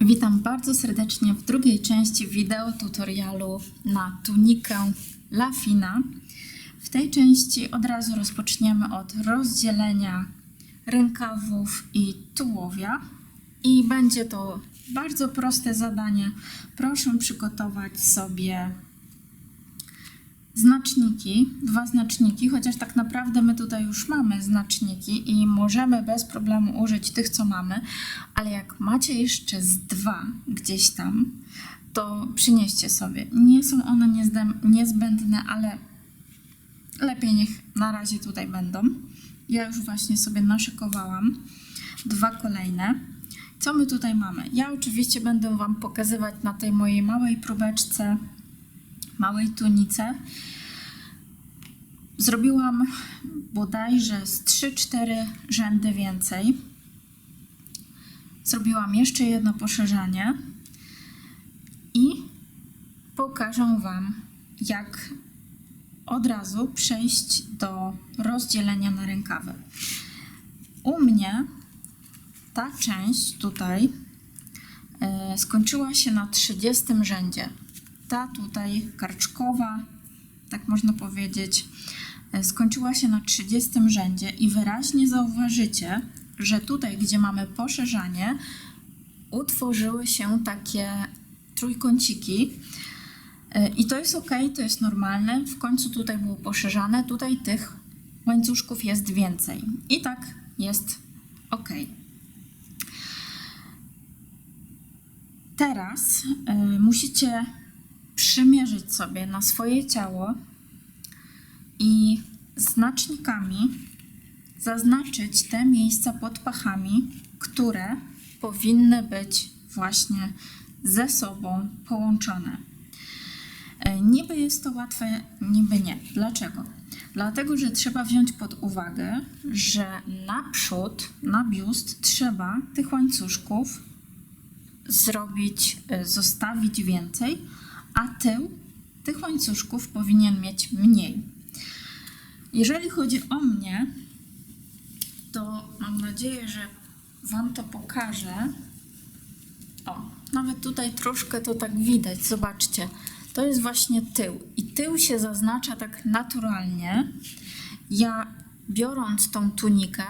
Witam bardzo serdecznie w drugiej części wideo tutorialu na tunikę Lafina. W tej części od razu rozpoczniemy od rozdzielenia rękawów i tułowia i będzie to bardzo proste zadanie. Proszę przygotować sobie znaczniki, dwa znaczniki, chociaż tak naprawdę my tutaj już mamy znaczniki i możemy bez problemu użyć tych, co mamy, ale jak macie jeszcze z dwa gdzieś tam, to przynieście sobie. Nie są one niezbędne, ale lepiej niech na razie tutaj będą. Ja już właśnie sobie naszykowałam dwa kolejne. Co my tutaj mamy? Ja oczywiście będę Wam pokazywać na tej mojej małej próbeczce, małej tunice. Zrobiłam bodajże z 3-4 rzędy więcej. Zrobiłam jeszcze jedno poszerzanie i pokażę Wam, jak od razu przejść do rozdzielenia na rękawy. U mnie ta część tutaj e, skończyła się na 30 rzędzie. Ta tutaj karczkowa, tak można powiedzieć, e, skończyła się na 30 rzędzie i wyraźnie zauważycie, że tutaj, gdzie mamy poszerzanie, utworzyły się takie trójkąciki. E, I to jest ok, to jest normalne. W końcu tutaj było poszerzane, tutaj tych łańcuszków jest więcej. I tak jest ok. Teraz y, musicie przymierzyć sobie na swoje ciało i znacznikami zaznaczyć te miejsca pod pachami, które powinny być właśnie ze sobą połączone. E, Niby jest to łatwe, niby nie. Dlaczego? Dlatego, że trzeba wziąć pod uwagę, że naprzód, na biust trzeba tych łańcuszków zrobić, e, zostawić więcej, a tył tych łańcuszków powinien mieć mniej. Jeżeli chodzi o mnie, to mam nadzieję, że Wam to pokażę. O, nawet tutaj troszkę to tak widać. Zobaczcie, to jest właśnie tył. I tył się zaznacza tak naturalnie. Ja biorąc tą tunikę,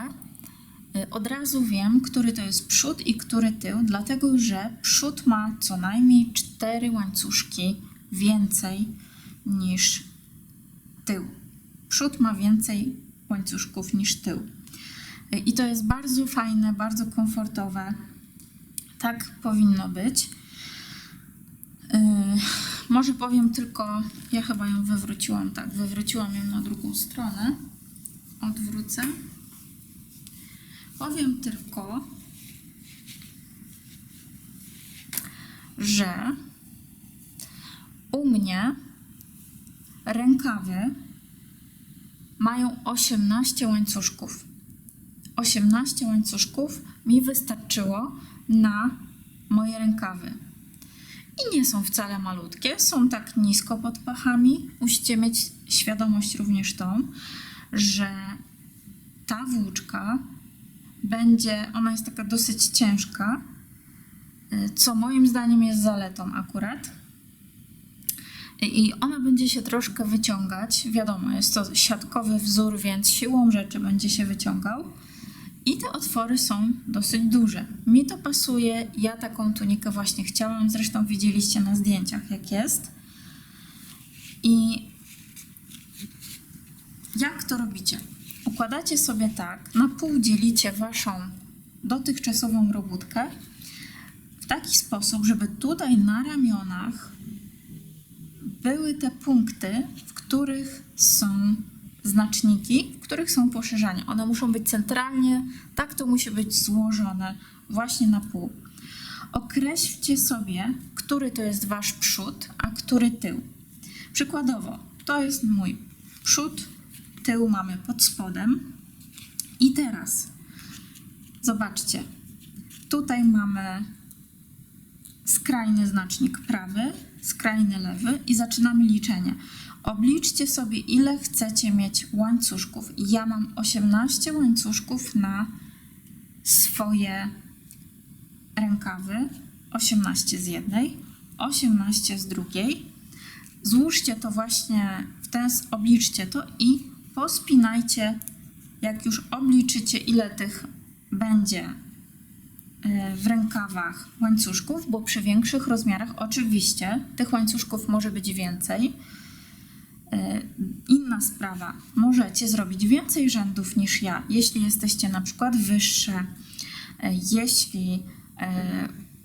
od razu wiem, który to jest przód i który tył, dlatego że przód ma co najmniej cztery łańcuszki więcej niż tył. Przód ma więcej łańcuszków niż tył. Y, I to jest bardzo fajne, bardzo komfortowe. Tak powinno być. Yy, może powiem tylko, ja chyba ją wywróciłam, tak, wywróciłam ją na drugą stronę. Odwrócę. Powiem tylko, że u mnie rękawy mają 18 łańcuszków. 18 łańcuszków mi wystarczyło na moje rękawy. I nie są wcale malutkie, są tak nisko pod pachami. Musicie mieć świadomość również tą, że ta włóczka będzie, ona jest taka dosyć ciężka, y, co moim zdaniem jest zaletą akurat. I ona będzie się troszkę wyciągać. Wiadomo, jest to siatkowy wzór, więc siłą rzeczy będzie się wyciągał. I te otwory są dosyć duże. Mi to pasuje. Ja taką tunikę właśnie chciałam. Zresztą widzieliście na zdjęciach, jak jest. I jak to robicie? Układacie sobie tak, na pół dzielicie waszą dotychczasową robótkę w taki sposób, żeby tutaj na ramionach były te punkty, w których są znaczniki, w których są poszerzania. One muszą być centralnie, tak to musi być złożone właśnie na pół. Określcie sobie, który to jest wasz przód, a który tył. Przykładowo, to jest mój przód, tył mamy pod spodem. I teraz zobaczcie, tutaj mamy skrajny znacznik prawy, skrajny lewy i zaczynamy liczenie. Obliczcie sobie, ile chcecie mieć łańcuszków. Ja mam 18 łańcuszków na swoje rękawy. 18 z jednej, 18 z drugiej. Złóżcie to właśnie w ten, obliczcie to i pospinajcie, jak już obliczycie, ile tych będzie e, w rękawach łańcuszków, bo przy większych rozmiarach oczywiście tych łańcuszków może być więcej. E, Inna sprawa, możecie zrobić więcej rzędów niż ja, jeśli jesteście na przykład wyższe, e, jeśli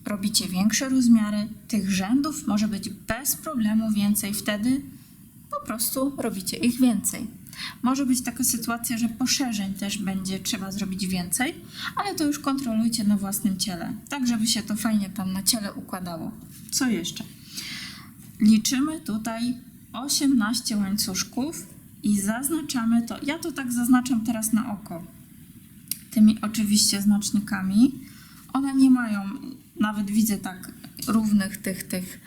robicie większe rozmiary, tych rzędów może być bez problemu więcej, wtedy po prostu robicie ich więcej. Może być taka sytuacja, że poszerzeń też będzie trzeba zrobić więcej, ale to już kontrolujcie na własnym ciele, tak żeby się to fajnie tam na ciele układało. Co jeszcze? Liczymy tutaj 18 łańcuszków i zaznaczamy to. Ja to tak zaznaczam teraz na oko. Tymi oczywiście znacznikami. One nie mają, nawet widzę tak równych tych, tych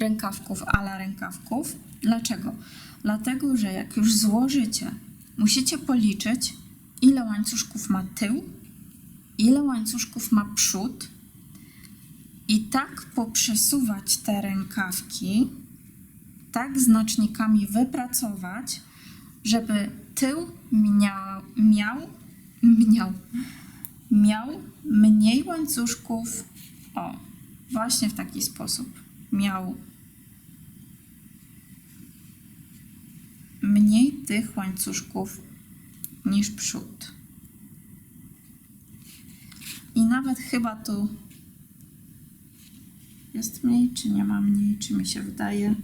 rękawków, ala rękawków. Dlaczego? Dlatego, że jak już złożycie, musicie policzyć, ile łańcuszków ma tył, ile łańcuszków ma przód i tak poprzesuwać te rękawki, tak znacznikami wypracować, żeby tył miał, miał, miał, miał mniej łańcuszków. O, właśnie w taki sposób. Miał mniej tych łańcuszków niż przód. I nawet chyba tu jest mniej, czy nie ma mniej, czy mi się wydaje.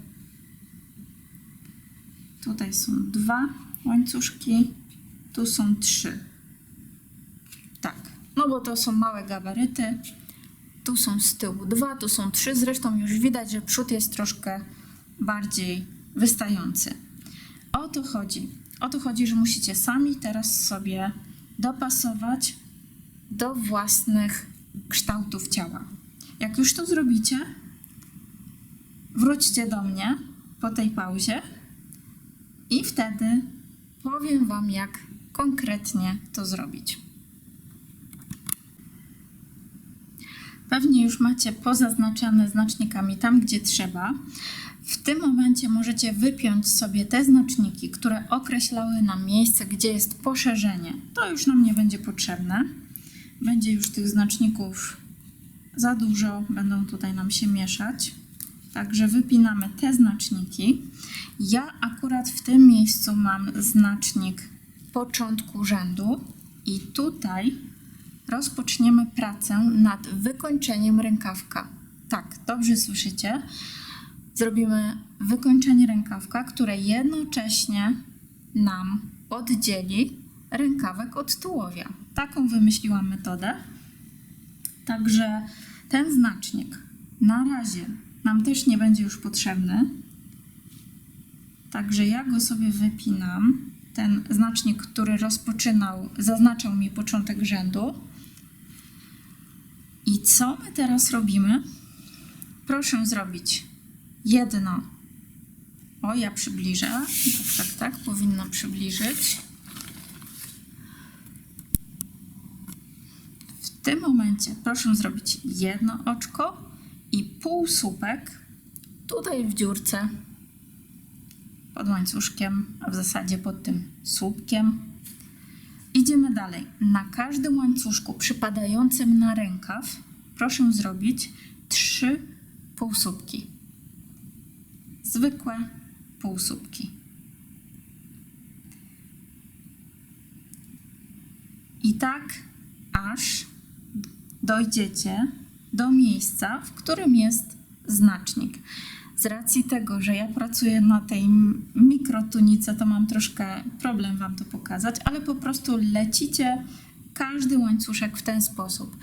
Tutaj są dwa łańcuszki, tu są trzy. Tak, no bo to są małe gabaryty. Tu są z tyłu dwa, tu są trzy. Zresztą już widać, że przód jest troszkę bardziej wystający. O to chodzi. O to chodzi, że musicie sami teraz sobie dopasować do własnych kształtów ciała. Jak już to zrobicie, wróćcie do mnie po tej pauzie i wtedy powiem Wam, jak konkretnie to zrobić. Pewnie już macie pozaznaczane znacznikami tam, gdzie trzeba. W tym momencie możecie wypiąć sobie te znaczniki, które określały nam miejsce, gdzie jest poszerzenie. To już nam nie będzie potrzebne. Będzie już tych znaczników za dużo, będą tutaj nam się mieszać. Także wypinamy te znaczniki. Ja akurat w tym miejscu mam znacznik początku rzędu i tutaj rozpoczniemy pracę nad wykończeniem rękawka. Tak, dobrze słyszycie. Zrobimy wykończenie rękawka, które jednocześnie nam oddzieli rękawek od tułowia. Taką wymyśliłam metodę. Także ten znacznik na razie nam też nie będzie już potrzebny. Także ja go sobie wypinam. Ten znacznik, który rozpoczynał, zaznaczał mi początek rzędu. I co my teraz robimy? Proszę zrobić jedno. O, ja przybliżę. Tak, tak, tak, powinno przybliżyć. W tym momencie proszę zrobić jedno oczko i półsłupek tutaj w dziurce pod łańcuszkiem, a w zasadzie pod tym słupkiem. Idziemy dalej. Na każdym łańcuszku przypadającym na rękaw proszę zrobić trzy półsłupki. Zwykłe półsłupki. I tak aż dojdziecie do miejsca, w którym jest znacznik. Z racji tego, że ja pracuję na tej mikrotunice, to mam troszkę problem Wam to pokazać, ale po prostu lecicie każdy łańcuszek w ten sposób.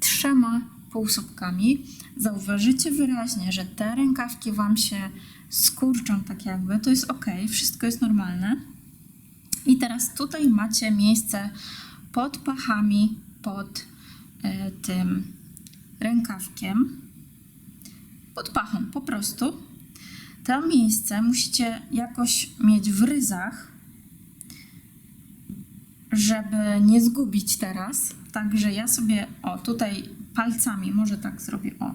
Trzema półsłupkami. Zauważycie wyraźnie, że te rękawki Wam się skurczą tak jakby. To jest ok, wszystko jest normalne. I teraz tutaj macie miejsce pod pachami, pod e, tym rękawkiem, pod pachą po prostu. To miejsce musicie jakoś mieć w ryzach, żeby nie zgubić teraz. Także ja sobie, o tutaj palcami, może tak zrobię, o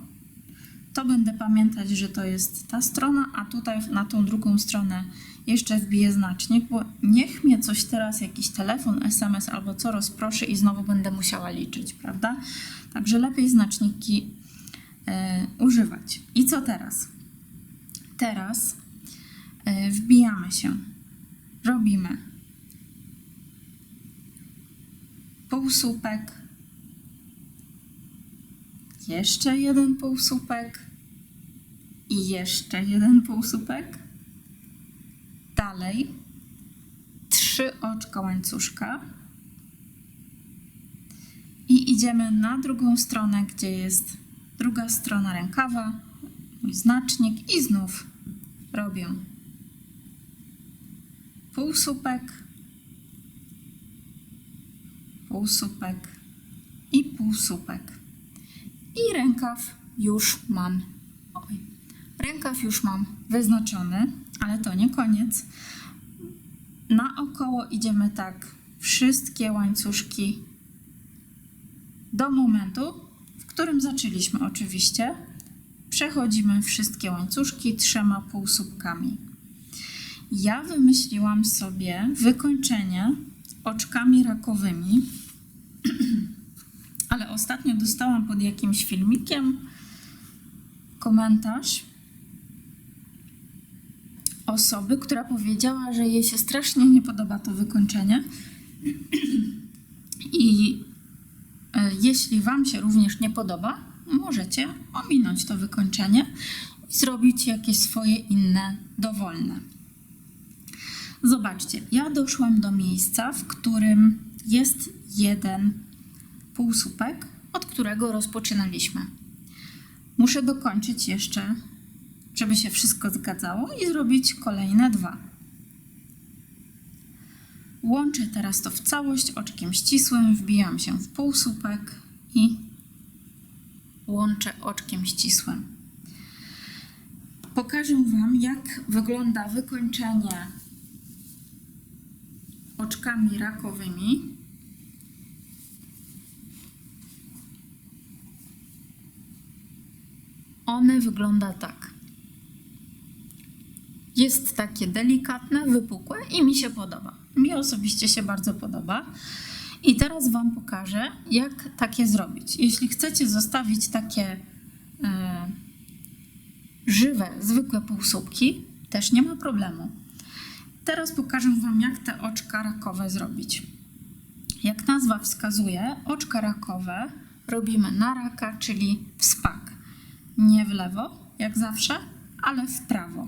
to będę pamiętać, że to jest ta strona, a tutaj na tą drugą stronę jeszcze wbiję znacznik, bo niech mnie coś teraz, jakiś telefon, SMS albo co rozproszy i znowu będę musiała liczyć, prawda? Także lepiej znaczniki e, używać. I co teraz? Teraz e, wbijamy się, robimy półsłupek, jeszcze jeden półsłupek i jeszcze jeden półsłupek. Dalej trzy oczka łańcuszka i idziemy na drugą stronę, gdzie jest druga strona rękawa, mój znacznik i znów robię półsłupek, półsłupek i półsłupek. I rękaw już mam. Oj, rękaw już mam wyznaczony, ale to nie koniec. Naokoło idziemy tak wszystkie łańcuszki do momentu, w którym zaczęliśmy oczywiście. Przechodzimy wszystkie łańcuszki trzema półsłupkami. Ja wymyśliłam sobie wykończenie oczkami rakowymi, ostatnio dostałam pod jakimś filmikiem komentarz osoby, która powiedziała, że jej się strasznie nie podoba to wykończenie. I e, jeśli Wam się również nie podoba, możecie ominąć to wykończenie i zrobić jakieś swoje inne dowolne. Zobaczcie, ja doszłam do miejsca, w którym jest jeden półsłupek, od którego rozpoczynaliśmy. Muszę dokończyć jeszcze, żeby się wszystko zgadzało i zrobić kolejne dwa. Łączę teraz to w całość oczkiem ścisłym, wbijam się w półsłupek i łączę oczkiem ścisłym. Pokażę Wam, jak wygląda wykończenie oczkami rakowymi. One wygląda tak. Jest takie delikatne, wypukłe i mi się podoba. Mi osobiście się bardzo podoba. I teraz Wam pokażę, jak takie zrobić. Jeśli chcecie zostawić takie e, żywe, zwykłe półsłupki, też nie ma problemu. Teraz pokażę Wam, jak te oczka rakowe zrobić. Jak nazwa wskazuje, oczka rakowe robimy na raka, czyli w spak. Nie w lewo, jak zawsze, ale w prawo.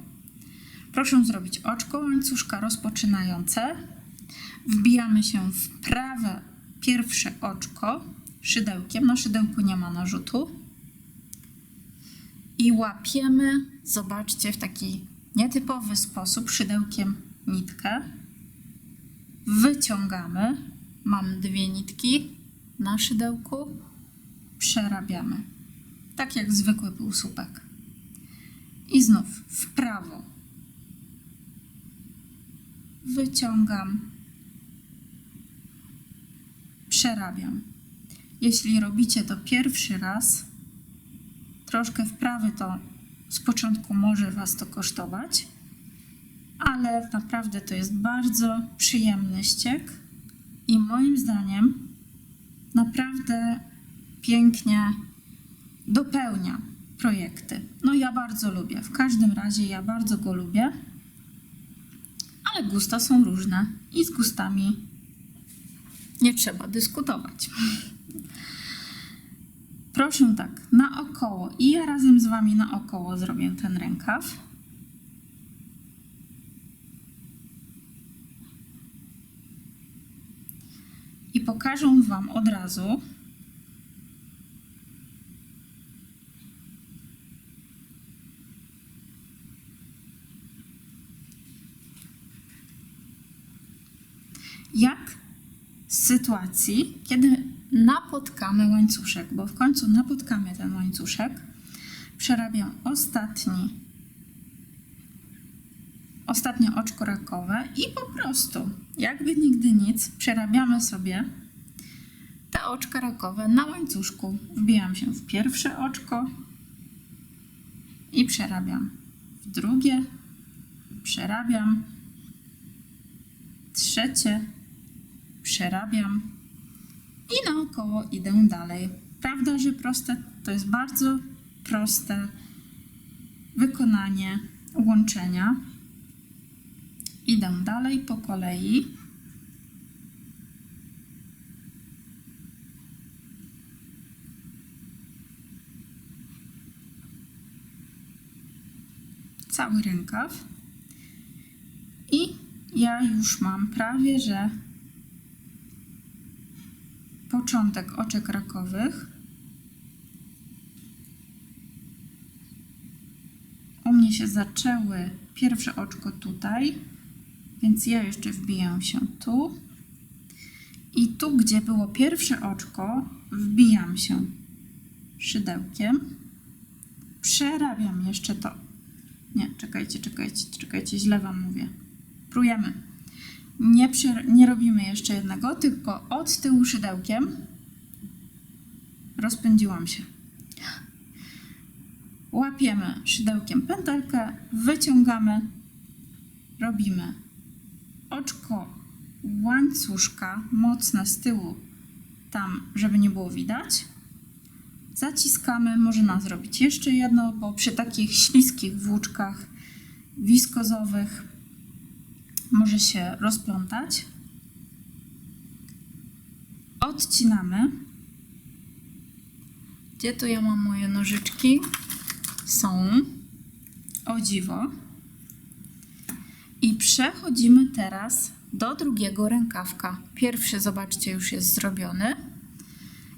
Proszę zrobić oczko łańcuszka rozpoczynające. Wbijamy się w prawe pierwsze oczko szydełkiem. Na szydełku nie ma narzutu. I łapiemy, zobaczcie, w taki nietypowy sposób szydełkiem nitkę. Wyciągamy. Mam dwie nitki na szydełku. Przerabiamy. Tak jak zwykły półsłupek. I znów w prawo. Wyciągam. Przerabiam. Jeśli robicie to pierwszy raz, troszkę wprawy to z początku może Was to kosztować, ale naprawdę to jest bardzo przyjemny ściek i moim zdaniem naprawdę pięknie dopełnia projekty. No ja bardzo lubię, w każdym razie ja bardzo go lubię, ale gusta są różne i z gustami nie trzeba dyskutować. Proszę tak, naokoło i ja razem z Wami naokoło zrobię ten rękaw. I pokażę Wam od razu, jak z sytuacji, kiedy napotkamy łańcuszek, bo w końcu napotkamy ten łańcuszek, przerabiam ostatni, ostatnie oczko rakowe i po prostu, jakby nigdy nic, przerabiamy sobie te oczka rakowe na łańcuszku. Wbijam się w pierwsze oczko, i przerabiam. W drugie przerabiam. Trzecie przerabiam. I naokoło idę dalej. Prawda, że proste? To jest bardzo proste wykonanie łączenia. Idę dalej po kolei. Cały rękaw. I ja już mam prawie, że początek oczek rakowych. U mnie się zaczęły pierwsze oczko tutaj, więc ja jeszcze wbijam się tu. I tu, gdzie było pierwsze oczko, wbijam się szydełkiem. Przerabiam jeszcze to. Nie, czekajcie, czekajcie, czekajcie, źle wam mówię. Próbujemy. Nie, nie robimy jeszcze jednego, tylko od tyłu szydełkiem rozpędziłam się. Łapiemy szydełkiem pętelkę, wyciągamy, robimy oczko łańcuszka mocne z tyłu, tam, żeby nie było widać. Zaciskamy, można zrobić jeszcze jedno, bo przy takich śliskich włóczkach wiskozowych może się rozplątać. Odcinamy. Gdzie tu ja mam moje nożyczki? Są. O dziwo. I przechodzimy teraz do drugiego rękawka. Pierwszy, zobaczcie, już jest zrobiony.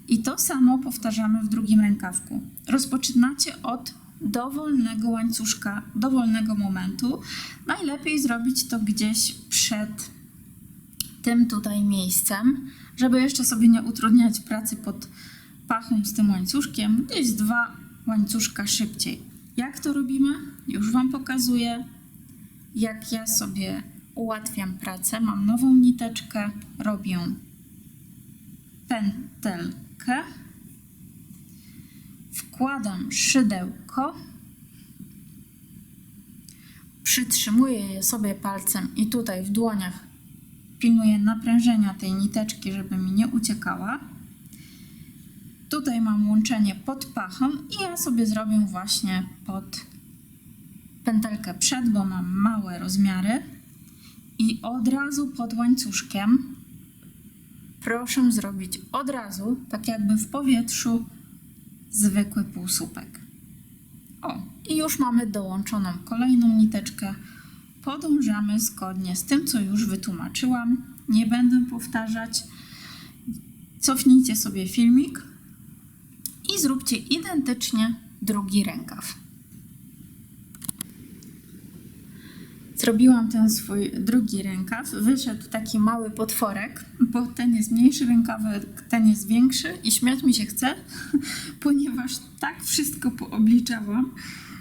I to samo powtarzamy w drugim rękawku. Rozpoczynacie od dowolnego łańcuszka, dowolnego momentu. Najlepiej zrobić to gdzieś przed tym tutaj miejscem, żeby jeszcze sobie nie utrudniać pracy pod pachą z tym łańcuszkiem. Gdzieś dwa łańcuszka szybciej. Jak to robimy? Już Wam pokazuję. Jak ja sobie ułatwiam pracę, mam nową niteczkę, robię pętelkę, wkładam szydełko, przytrzymuję je sobie palcem i tutaj w dłoniach pilnuję naprężenia tej niteczki, żeby mi nie uciekała. Tutaj mam łączenie pod pachą i ja sobie zrobię właśnie pod pętelkę przed, bo mam małe rozmiary i od razu pod łańcuszkiem proszę zrobić od razu, tak jakby w powietrzu, zwykły półsłupek. O, i już mamy dołączoną kolejną niteczkę. Podążamy zgodnie z tym, co już wytłumaczyłam. Nie będę powtarzać. Cofnijcie sobie filmik i zróbcie identycznie drugi rękaw. Zrobiłam ten swój drugi rękaw. Wyszedł taki mały potworek, bo ten jest mniejszy rękawek, ten jest większy i śmiać mi się chce, ponieważ tak wszystko poobliczałam,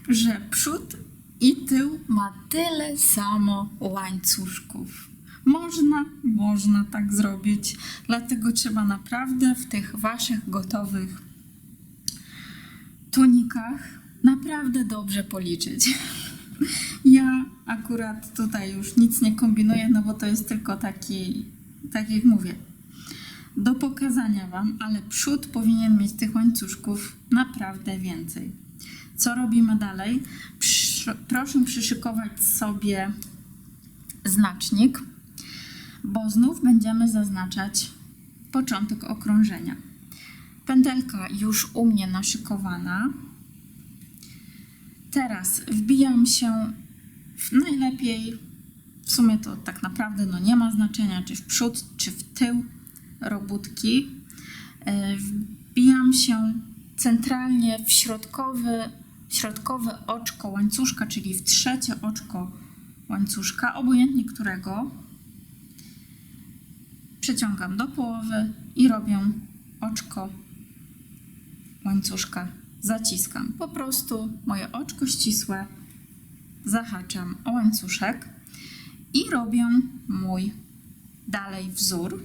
że przód i tył ma tyle samo łańcuszków. Można, można tak zrobić, dlatego trzeba naprawdę w tych waszych gotowych tunikach naprawdę dobrze policzyć. Ja akurat tutaj już nic nie kombinuję, no bo to jest tylko taki, tak jak mówię, do pokazania Wam, ale przód powinien mieć tych łańcuszków naprawdę więcej. Co robimy dalej? Przy, proszę przyszykować sobie znacznik, bo znów będziemy zaznaczać początek okrążenia. Pętelka już u mnie naszykowana. Teraz wbijam się najlepiej, w sumie to tak naprawdę no nie ma znaczenia, czy w przód, czy w tył robótki. E, Wbijam się centralnie w środkowy, środkowe oczko łańcuszka, czyli w trzecie oczko łańcuszka, obojętnie którego. Przeciągam do połowy i robię oczko łańcuszka zaciskam. Po prostu moje oczko ścisłe zahaczam o łańcuszek i robię mój dalej wzór.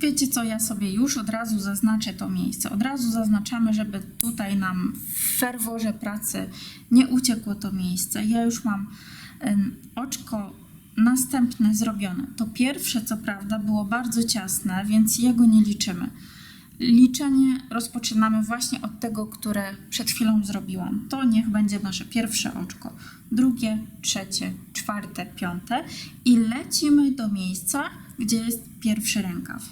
wiecie co, ja sobie już od razu zaznaczę to miejsce. Od razu zaznaczamy, żeby tutaj nam w ferworze pracy nie uciekło to miejsce. Ja już mam oczko następne zrobione. To pierwsze, co prawda, było bardzo ciasne, więc jego nie liczymy. Liczenie rozpoczynamy właśnie od tego, które przed chwilą zrobiłam. To niech będzie nasze pierwsze oczko. Drugie, trzecie, czwarte, piąte i lecimy do miejsca, gdzie jest pierwszy rękaw.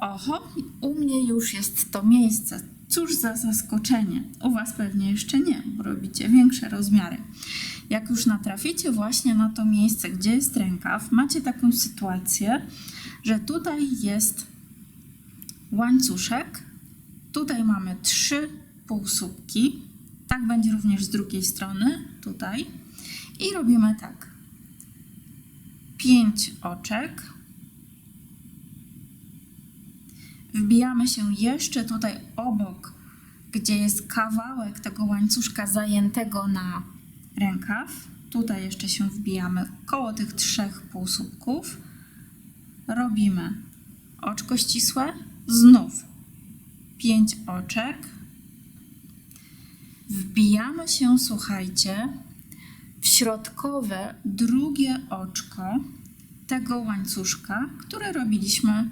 Oho, u mnie już jest to miejsce. Cóż za zaskoczenie. U Was pewnie jeszcze nie, bo robicie większe rozmiary. Jak już natraficie właśnie na to miejsce, gdzie jest rękaw, macie taką sytuację, że tutaj jest łańcuszek. Tutaj mamy trzy półsłupki. Tak będzie również z drugiej strony, tutaj. I robimy tak. Pięć oczek. Wbijamy się jeszcze tutaj obok, gdzie jest kawałek tego łańcuszka zajętego na rękaw. Tutaj jeszcze się wbijamy koło tych trzech półsłupków. Robimy oczko ścisłe, znów pięć oczek. Wbijamy się, słuchajcie, w środkowe drugie oczko tego łańcuszka, które robiliśmy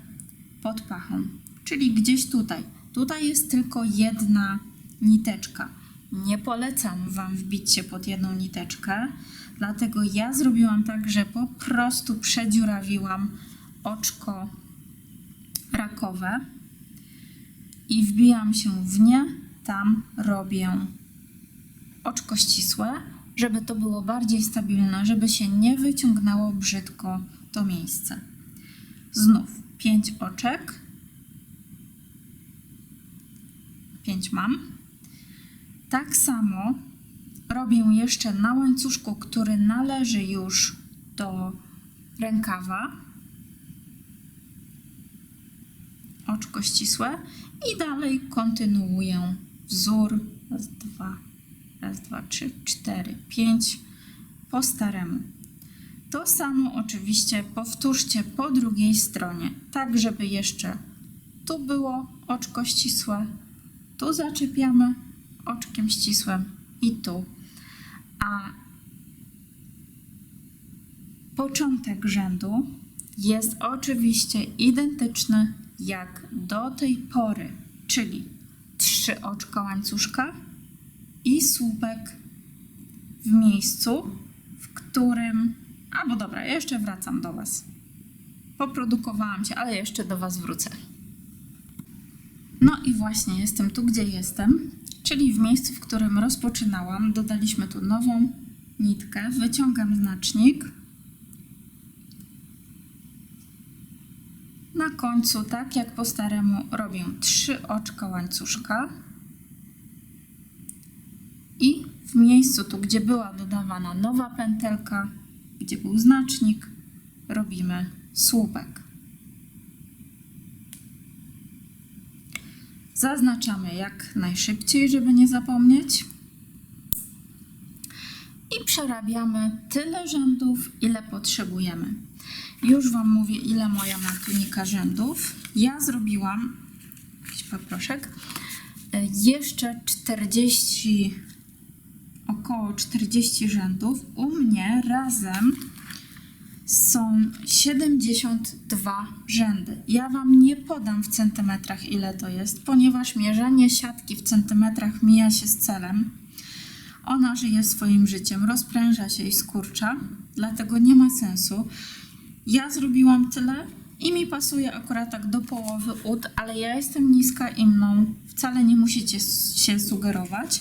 pod pachą, czyli gdzieś tutaj. Tutaj jest tylko jedna niteczka. Nie polecam Wam wbić się pod jedną niteczkę, dlatego ja zrobiłam tak, że po prostu przedziurawiłam oczko i wbijam się w nie, tam robię oczko ścisłe, żeby to było bardziej stabilne, żeby się nie wyciągnęło brzydko to miejsce. Znów pięć oczek. Pięć mam. Tak samo robię jeszcze na łańcuszku, który należy już do rękawa. Oczko ścisłe i dalej kontynuuję wzór. Raz, dwa, raz, dwa, trzy, cztery, pięć po staremu. To samo oczywiście powtórzcie po drugiej stronie, tak żeby jeszcze tu było oczko ścisłe, tu zaczepiamy oczkiem ścisłym i tu. A początek rzędu jest oczywiście identyczny jak do tej pory, czyli trzy oczka łańcuszka i słupek w miejscu, w którym. Albo dobra, jeszcze wracam do Was. Poprodukowałam się, ale jeszcze do Was wrócę. No i właśnie jestem tu, gdzie jestem, czyli w miejscu, w którym rozpoczynałam. Dodaliśmy tu nową nitkę. Wyciągam znacznik. Na końcu, tak jak po staremu, robię trzy oczka łańcuszka. I w miejscu tu, gdzie była dodawana nowa pętelka, gdzie był znacznik, robimy słupek. Zaznaczamy jak najszybciej, żeby nie zapomnieć. I przerabiamy tyle rzędów, ile potrzebujemy. Już Wam mówię, ile moja ma tunika rzędów. Ja zrobiłam, jakiś paproszek, y, jeszcze 40, około 40 rzędów. U mnie razem są 72 rzędy. Ja Wam nie podam w centymetrach, ile to jest, ponieważ mierzenie siatki w centymetrach mija się z celem. Ona żyje swoim życiem, rozpręża się i skurcza, dlatego nie ma sensu. Ja zrobiłam tyle i mi pasuje akurat tak do połowy ud, ale ja jestem niska i mną wcale nie musicie się sugerować.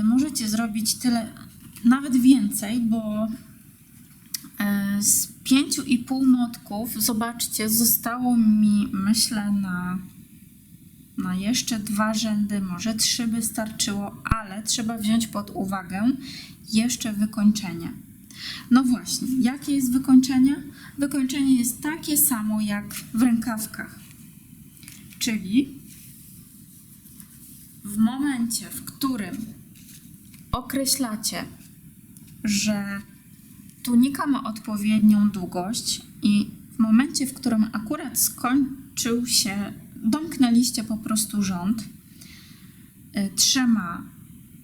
Y, Możecie zrobić tyle, nawet więcej, bo e, z pięciu i pół motków, zobaczcie, zostało mi, myślę, na, na jeszcze dwa rzędy, może trzy by starczyło, ale trzeba wziąć pod uwagę jeszcze wykończenie. No właśnie, jakie jest wykończenie? Wykończenie jest takie samo jak w rękawkach, czyli w momencie, w którym określacie, że tunika ma odpowiednią długość i w momencie, w którym akurat skończył się, domknęliście po prostu rząd y, trzema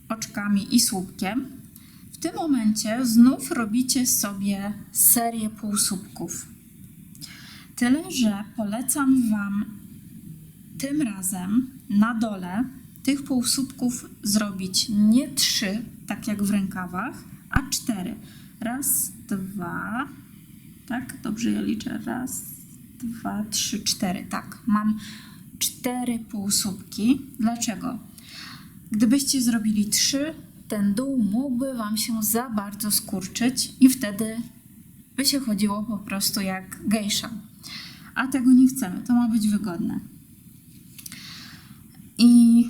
oczkami i słupkiem, w tym momencie znów robicie sobie serię półsłupków. Tyle, że polecam Wam tym razem na dole tych półsłupków zrobić nie trzy, tak jak w rękawach, a cztery. Raz, dwa, tak? Dobrze ja liczę. Raz, dwa, trzy, cztery. Tak, mam cztery półsłupki. Dlaczego? Gdybyście zrobili trzy, ten dół mógłby Wam się za bardzo skurczyć i wtedy by się chodziło po prostu jak gejsza. A tego nie chcemy, to ma być wygodne. I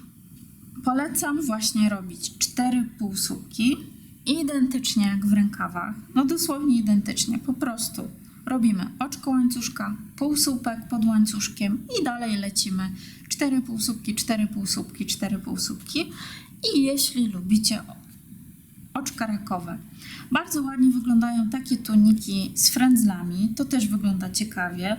polecam właśnie robić cztery półsłupki identycznie jak w rękawach. No dosłownie identycznie, po prostu robimy oczko łańcuszka, półsłupek pod łańcuszkiem i dalej lecimy. Cztery półsłupki, cztery półsłupki, cztery półsłupki. I jeśli lubicie oczka rakowe. Bardzo ładnie wyglądają takie tuniki z frędzlami. To też wygląda ciekawie.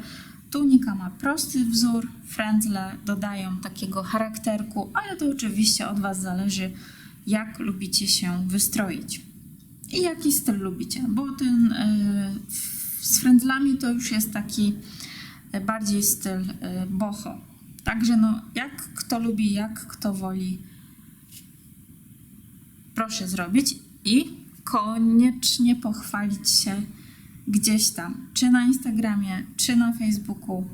Tunika ma prosty wzór, frędzle dodają takiego charakterku, ale to oczywiście od Was zależy, jak lubicie się wystroić i jaki styl lubicie, bo ten y, z frędzlami to już jest taki y, bardziej styl y, boho. Także no, jak kto lubi, jak kto woli, proszę zrobić i koniecznie pochwalić się gdzieś tam, czy na Instagramie, czy na Facebooku,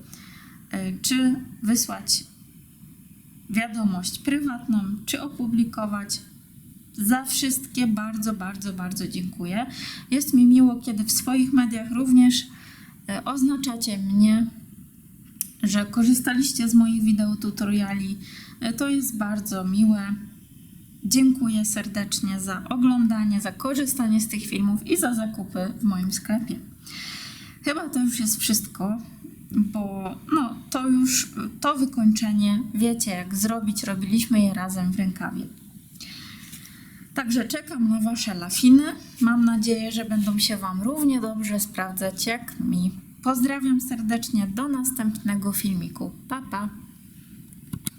y, czy wysłać wiadomość prywatną, czy opublikować. Za wszystkie bardzo, bardzo, bardzo dziękuję. Jest mi miło, kiedy w swoich mediach również y, oznaczacie mnie, że korzystaliście z moich wideo tutoriali. Y, To jest bardzo miłe. Dziękuję serdecznie za oglądanie, za korzystanie z tych filmów i za zakupy w moim sklepie. Chyba to już jest wszystko, bo no, to już to wykończenie wiecie jak zrobić, robiliśmy je razem w rękawie. Także czekam na Wasze lafiny. Mam nadzieję, że będą się Wam równie dobrze sprawdzać jak mi. Pozdrawiam serdecznie do następnego filmiku. Pa, pa!